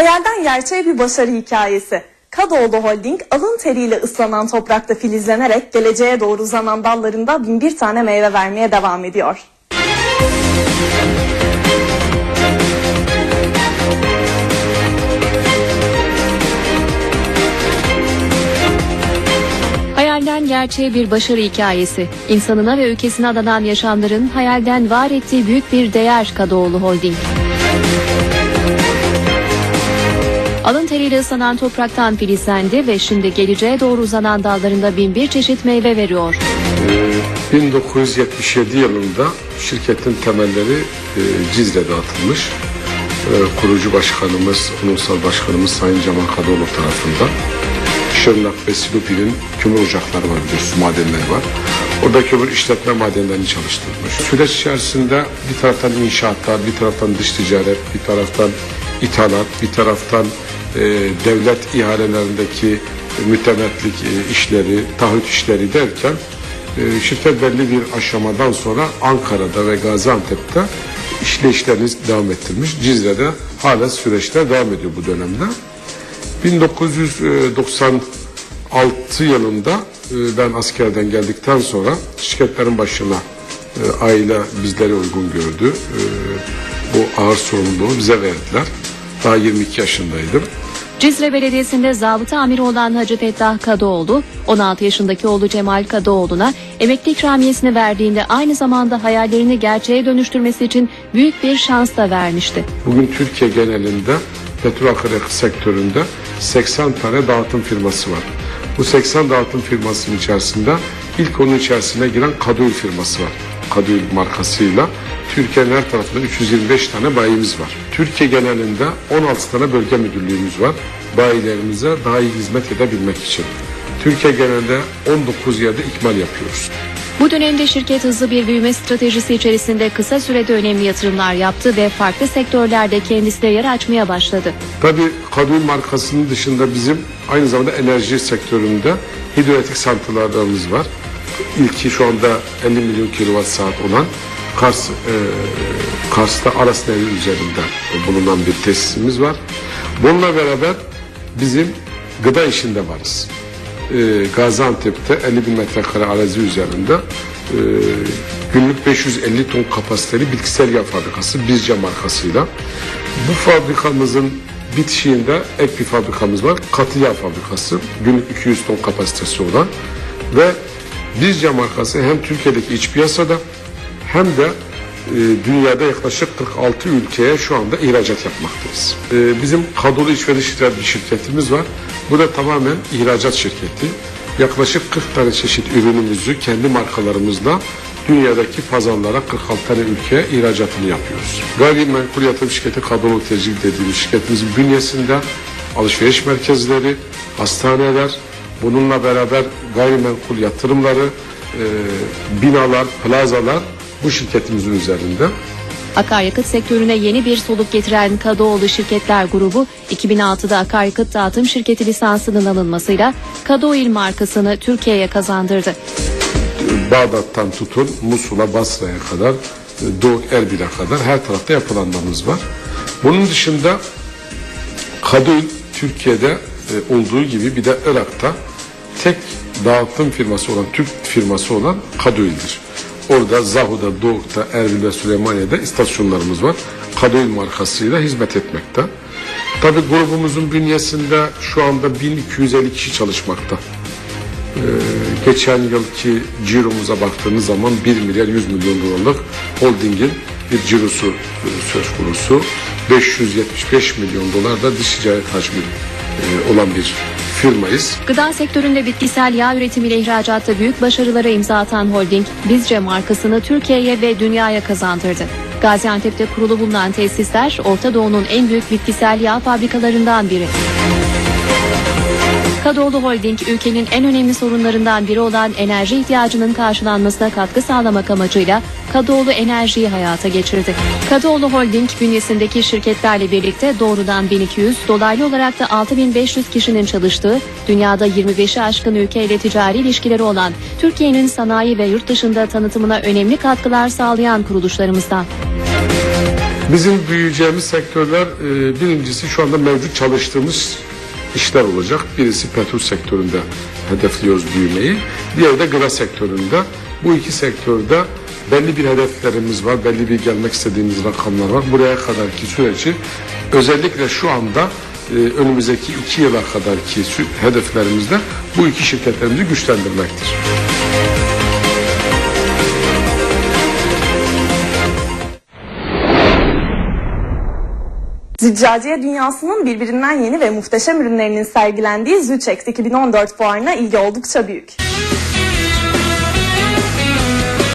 Hayalden gerçeğe bir başarı hikayesi. Kadıoğlu Holding alın teriyle ıslanan toprakta filizlenerek geleceğe doğru uzanan dallarında bin bir tane meyve vermeye devam ediyor. Hayalden gerçeğe bir başarı hikayesi. İnsanına ve ülkesine adanan yaşamların hayalden var ettiği büyük bir değer Kadıoğlu Holding. Alın teriyle ıslanan topraktan filizlendi ve şimdi geleceğe doğru uzanan dallarında bin bir çeşit meyve veriyor. 1977 yılında şirketin temelleri e, Cizre'de atılmış. E, kurucu başkanımız, ulusal başkanımız Sayın Cemal Kadıoğlu tarafından. Şırnak ve Silopi'nin kömür ocakları var biliyorsunuz, madenler var. Orada kömür işletme madenlerini çalıştırmış. Süreç içerisinde bir taraftan inşaatlar, bir taraftan dış ticaret, bir taraftan ithalat, bir taraftan e, devlet ihalelerindeki mütemetlik e, işleri, taahhüt işleri derken e, şirket belli bir aşamadan sonra Ankara'da ve Gaziantep'te işleyişlerini devam ettirmiş. Cizre'de hala süreçler devam ediyor bu dönemde. 1996 yılında e, ben askerden geldikten sonra şirketlerin başına aile bizleri uygun gördü. Bu ağır sorumluluğu bize verdiler. Daha 22 yaşındaydım. Cizre Belediyesi'nde zabıta amiri olan Hacı Fettah Kadıoğlu, 16 yaşındaki oğlu Cemal Kadıoğlu'na emekli ikramiyesini verdiğinde aynı zamanda hayallerini gerçeğe dönüştürmesi için büyük bir şans da vermişti. Bugün Türkiye genelinde petrol akaryakıt sektöründe 80 tane dağıtım firması var. Bu 80 dağıtım firmasının içerisinde ilk onun içerisine giren Kadıoğlu firması var. Kadıoğlu markasıyla Türkiye'nin her tarafında 325 tane bayimiz var. Türkiye genelinde 16 tane bölge müdürlüğümüz var. Bayilerimize daha iyi hizmet edebilmek için. Türkiye genelinde 19 yerde ikmal yapıyoruz. Bu dönemde şirket hızlı bir büyüme stratejisi içerisinde kısa sürede önemli yatırımlar yaptı ve farklı sektörlerde kendisine yer açmaya başladı. Tabii Kadın markasının dışında bizim aynı zamanda enerji sektöründe hidroelektrik santrallarımız var. İlki şu anda 50 milyon kilowatt saat olan Kars, e, Kars'ta Aras Nehri üzerinde bulunan bir tesisimiz var. Bununla beraber bizim gıda işinde varız. E, Gaziantep'te 50 bin metrekare arazi üzerinde e, günlük 550 ton kapasiteli bitkisel yağ fabrikası Bizce markasıyla. Bu fabrikamızın bitişiğinde ek bir fabrikamız var. Katı yağ fabrikası. Günlük 200 ton kapasitesi olan ve Bizce markası hem Türkiye'deki iç piyasada hem de dünyada yaklaşık 46 ülkeye şu anda ihracat yapmaktayız. E, bizim kadrolu iç ve dış ticaret bir şirketimiz var. Bu da tamamen ihracat şirketi. Yaklaşık 40 tane çeşit ürünümüzü kendi markalarımızla dünyadaki pazarlara 46 tane ülkeye ihracatını yapıyoruz. Gayrimenkul yatırım şirketi kadrolu tercih dediğimiz şirketimizin bünyesinde alışveriş merkezleri, hastaneler, bununla beraber gayrimenkul yatırımları, e, binalar, plazalar bu şirketimizin üzerinde. Akaryakıt sektörüne yeni bir soluk getiren Kadıoğlu Şirketler Grubu 2006'da akaryakıt dağıtım şirketi lisansının alınmasıyla Kadıoil markasını Türkiye'ye kazandırdı. Bağdat'tan tutun Musul'a, Basra'ya kadar, Doğu Erbil'e kadar her tarafta yapılanlarımız var. Bunun dışında Kadıoil Türkiye'de e, olduğu gibi bir de Irak'ta tek dağıtım firması olan, Türk firması olan Kadıoil'dir. Orada Zahu'da, Doğuk'ta, Erbil ve Süleymaniye'de istasyonlarımız var. Kadıoil markasıyla hizmet etmekte. Tabii grubumuzun bünyesinde şu anda 1250 kişi çalışmakta. Ee, geçen yılki ciromuza baktığımız zaman 1 milyar 100 milyon dolarlık holdingin bir cirosu e, söz konusu. 575 milyon dolar da dış ticaret hacmi e, olan bir firmayız. Gıda sektöründe bitkisel yağ üretimiyle ihracatta büyük başarılara imza atan holding, Bizce markasını Türkiye'ye ve dünyaya kazandırdı. Gaziantep'te kurulu bulunan tesisler Orta Doğu'nun en büyük bitkisel yağ fabrikalarından biri. Kadıoğlu Holding ülkenin en önemli sorunlarından biri olan enerji ihtiyacının karşılanmasına katkı sağlamak amacıyla Kadıoğlu Enerji'yi hayata geçirdi. Kadıoğlu Holding bünyesindeki şirketlerle birlikte doğrudan 1200, dolaylı olarak da 6500 kişinin çalıştığı, dünyada 25'i aşkın ülkeyle ticari ilişkileri olan, Türkiye'nin sanayi ve yurt dışında tanıtımına önemli katkılar sağlayan kuruluşlarımızdan. Bizim büyüyeceğimiz sektörler e, birincisi şu anda mevcut çalıştığımız işler olacak. Birisi petrol sektöründe hedefliyoruz büyümeyi. Diğeri de gıda sektöründe. Bu iki sektörde belli bir hedeflerimiz var, belli bir gelmek istediğimiz rakamlar var. Buraya kadarki süreci özellikle şu anda e, önümüzdeki iki yıla kadarki hedeflerimizde bu iki şirketlerimizi güçlendirmektir. Züccaciye dünyasının birbirinden yeni ve muhteşem ürünlerinin sergilendiği Züçek 2014 fuarına ilgi oldukça büyük.